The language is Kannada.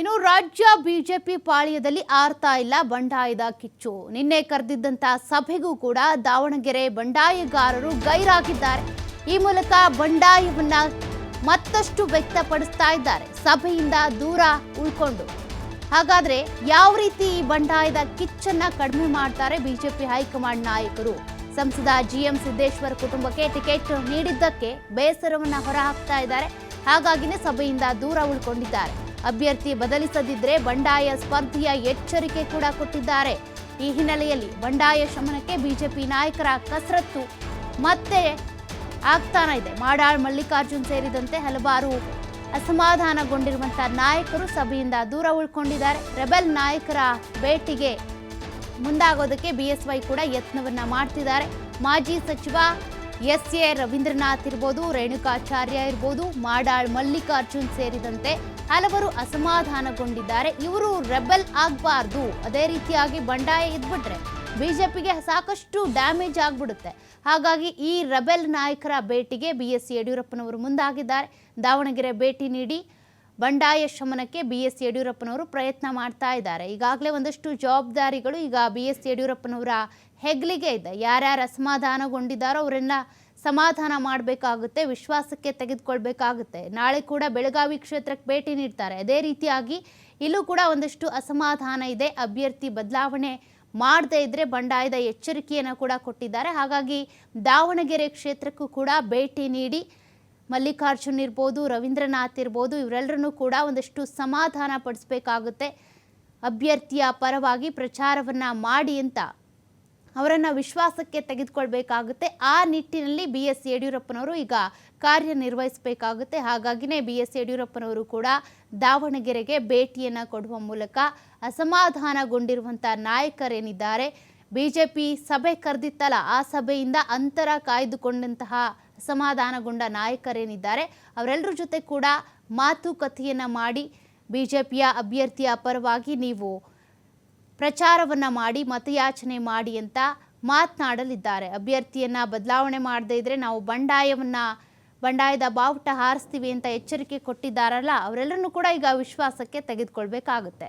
ಇನ್ನು ರಾಜ್ಯ ಬಿಜೆಪಿ ಪಾಳ್ಯದಲ್ಲಿ ಆರ್ತಾ ಇಲ್ಲ ಬಂಡಾಯದ ಕಿಚ್ಚು. ನಿನ್ನೆ ಕರೆದಿದ್ದಂತ ಸಭೆಗೂ ಕೂಡ ದಾವಣಗೆರೆ ಬಂಡಾಯಗಾರರು ಗೈರಾಗಿದ್ದಾರೆ. ಈ ಮೂಲಕ ಬಂಡಾಯವನ್ನ ಮತ್ತಷ್ಟು ವ್ಯಕ್ತಪಡಿಸ್ತಾ ಇದ್ದಾರೆ. ಸಭೆಯಿಂದ ದೂರ ಉಳ್ಕೊಂಡು. ಹಾಗಾದ್ರೆ ಯಾವ ರೀತಿ ಈ ಬಂಡಾಯದ ಕಿಚ್ಚನ್ನ ಕಡಿಮೆ ಮಾಡ್ತಾರೆ ಬಿಜೆಪಿ ಹೈಕಮಾಂಡ್ ನಾಯಕರು? ಸಂಸದ ಜಿಎಂ ಸಿದ್ದೇಶ್ವರ್ ಕುಟುಂಬಕ್ಕೆ ಟಿಕೆಟ್ ನೀಡಿದ್ದಕ್ಕೆ ಬೇಸರವನ್ನ ಹೊರಹಾಕ್ತಾ ಇದ್ದಾರೆ. ಹಾಗಾಗಿನೇ ಸಭೆಯಿಂದ ದೂರ ಉಳ್ಕೊಂಡಿದ್ದಾರೆ. ಅಭ್ಯರ್ಥಿ ಬದಲಿಸದಿದ್ದರೆ ಬಂಡಾಯ ಸ್ಪರ್ಧೆಯ ಎಚ್ಚರಿಕೆ ಕೂಡ ಕೊಟ್ಟಿದ್ದಾರೆ. ಈ ಹಿನ್ನೆಲೆಯಲ್ಲಿ ಬಂಡಾಯ ಶಮನಕ್ಕೆ ಬಿಜೆಪಿ ನಾಯಕರ ಕಸರತ್ತು ಮತ್ತೆ ಆಗ್ತಾನ ಇದೆ. ಮಾಡಾಳ್ ಮಲ್ಲಿಕಾರ್ಜುನ್ ಸೇರಿದಂತೆ ಹಲವಾರು ಅಸಮಾಧಾನಗೊಂಡಿರುವಂತಹ ನಾಯಕರು ಸಭೆಯಿಂದ ದೂರ ಉಳ್ಕೊಂಡಿದ್ದಾರೆ. ರೆಬೆಲ್ ನಾಯಕರ ಭೇಟಿಗೆ ಮುಂದಾಗೋದಕ್ಕೆ ಬಿಎಸ್ವೈ ಕೂಡ ಯತ್ನವನ್ನ ಮಾಡ್ತಿದ್ದಾರೆ. ಮಾಜಿ ಸಚಿವ ಎಸ್ ಎ ರವೀಂದ್ರನಾಥ್ ಇರ್ಬೋದು, ರೇಣುಕಾಚಾರ್ಯ ಇರ್ಬೋದು, ಮಾಡಾಳ್ ಮಲ್ಲಿಕಾರ್ಜುನ್ ಸೇರಿದಂತೆ ಹಲವರು ಅಸಮಾಧಾನಗೊಂಡಿದ್ದಾರೆ. ಇವರು ರೆಬೆಲ್ ಆಗಬಾರ್ದು. ಅದೇ ರೀತಿಯಾಗಿ ಬಂಡಾಯ ಇದ್ಬಿಟ್ರೆ ಬಿಜೆಪಿಗೆ ಸಾಕಷ್ಟು ಡ್ಯಾಮೇಜ್ ಆಗ್ಬಿಡುತ್ತೆ. ಹಾಗಾಗಿ ಈ ರೆಬೆಲ್ ನಾಯಕರ ಭೇಟಿಗೆ ಬಿ ಎಸ್ ಯಡಿಯೂರಪ್ಪನವರು ಮುಂದಾಗಿದ್ದಾರೆ. ದಾವಣಗೆರೆ ಭೇಟಿ ನೀಡಿ ಬಂಡಾಯ ಶಮನಕ್ಕೆ ಬಿ ಎಸ್ ಯಡಿಯೂರಪ್ಪನವರು ಪ್ರಯತ್ನ ಮಾಡ್ತಾ ಇದ್ದಾರೆ. ಈಗಾಗಲೇ ಒಂದಷ್ಟು ಜವಾಬ್ದಾರಿಗಳು ಈಗ ಬಿ ಎಸ್ ಯಡಿಯೂರಪ್ಪನವರ ಹೆಗ್ಲಿಗೆ ಇದೆ. ಯಾರ್ಯಾರು ಅಸಮಾಧಾನಗೊಂಡಿದ್ದಾರೋ ಅವರೆಲ್ಲ ಸಮಾಧಾನ ಮಾಡಬೇಕಾಗುತ್ತೆ, ವಿಶ್ವಾಸಕ್ಕೆ ತೆಗೆದುಕೊಳ್ಬೇಕಾಗುತ್ತೆ. ನಾಳೆ ಕೂಡ ಬೆಳಗಾವಿ ಕ್ಷೇತ್ರಕ್ಕೆ ಭೇಟಿ ನೀಡ್ತಾರೆ. ಅದೇ ರೀತಿಯಾಗಿ ಇಲ್ಲೂ ಕೂಡ ಒಂದಷ್ಟು ಅಸಮಾಧಾನ ಇದೆ. ಅಭ್ಯರ್ಥಿ ಬದಲಾವಣೆ ಮಾಡದೇ ಇದ್ದರೆ ಬಂಡಾಯದ ಎಚ್ಚರಿಕೆಯನ್ನು ಕೂಡ ಕೊಟ್ಟಿದ್ದಾರೆ. ಹಾಗಾಗಿ ದಾವಣಗೆರೆ ಕ್ಷೇತ್ರಕ್ಕೂ ಕೂಡ ಭೇಟಿ ನೀಡಿ ಮಲ್ಲಿಕಾರ್ಜುನ್ ಇರ್ಬೋದು, ರವೀಂದ್ರನಾಥ್ ಇರ್ಬೋದು, ಇವರೆಲ್ಲರನ್ನೂ ಕೂಡ ಒಂದಷ್ಟು ಸಮಾಧಾನ ಪಡಿಸ್ಬೇಕಾಗುತ್ತೆ. ಅಭ್ಯರ್ಥಿಯ ಪರವಾಗಿ ಪ್ರಚಾರವನ್ನು ಮಾಡಿ ಅಂತ ಅವರನ್ನು ವಿಶ್ವಾಸಕ್ಕೆ ತೆಗೆದುಕೊಳ್ಬೇಕಾಗುತ್ತೆ. ಆ ನಿಟ್ಟಿನಲ್ಲಿ ಬಿ ಎಸ್ ಯಡಿಯೂರಪ್ಪನವರು ಈಗ ಕಾರ್ಯನಿರ್ವಹಿಸಬೇಕಾಗುತ್ತೆ. ಹಾಗಾಗಿನೇ ಬಿ ಎಸ್ ಯಡಿಯೂರಪ್ಪನವರು ಕೂಡ ದಾವಣಗೆರೆಗೆ ಭೇಟಿಯನ್ನು ಕೊಡುವ ಮೂಲಕ ಅಸಮಾಧಾನಗೊಂಡಿರುವಂಥ ನಾಯಕರೇನಿದ್ದಾರೆ. ಬಿಜೆಪಿ ಸಭೆ ಕರೆದಿತ್ತಲ್ಲ, ಆ ಸಭೆಯಿಂದ ಅಂತರ ಕಾಯ್ದುಕೊಂಡಂತಹ ಅಸಮಾಧಾನಗೊಂಡ ನಾಯಕರೇನಿದ್ದಾರೆ, ಅವರೆಲ್ಲರ ಜೊತೆ ಕೂಡ ಮಾತುಕತೆಯನ್ನು ಮಾಡಿ ಬಿಜೆಪಿಯ ಅಭ್ಯರ್ಥಿಯ ಪರವಾಗಿ ನೀವು ಪ್ರಚಾರವನ್ನ ಮಾಡಿ, ಮತಯಾಚನೆ ಮಾಡಿ ಅಂತ ಮಾತನಾಡಲಿದ್ದಾರೆ. ಅಭ್ಯರ್ಥಿಯನ್ನ ಬದಲಾವಣೆ ಮಾಡದೇ ಇದ್ರೆ ನಾವು ಬಂಡಾಯವನ್ನ, ಬಂಡಾಯದ ಬಾವುಟ ಹಾರಿಸ್ತೀವಿ ಅಂತ ಎಚ್ಚರಿಕೆ ಕೊಟ್ಟಿದ್ದಾರಲ್ಲ, ಅವರೆಲ್ಲರನ್ನೂ ಕೂಡ ಈಗ ವಿಶ್ವಾಸಕ್ಕೆ ತೆಗೆದುಕೊಳ್ಬೇಕಾಗುತ್ತೆ.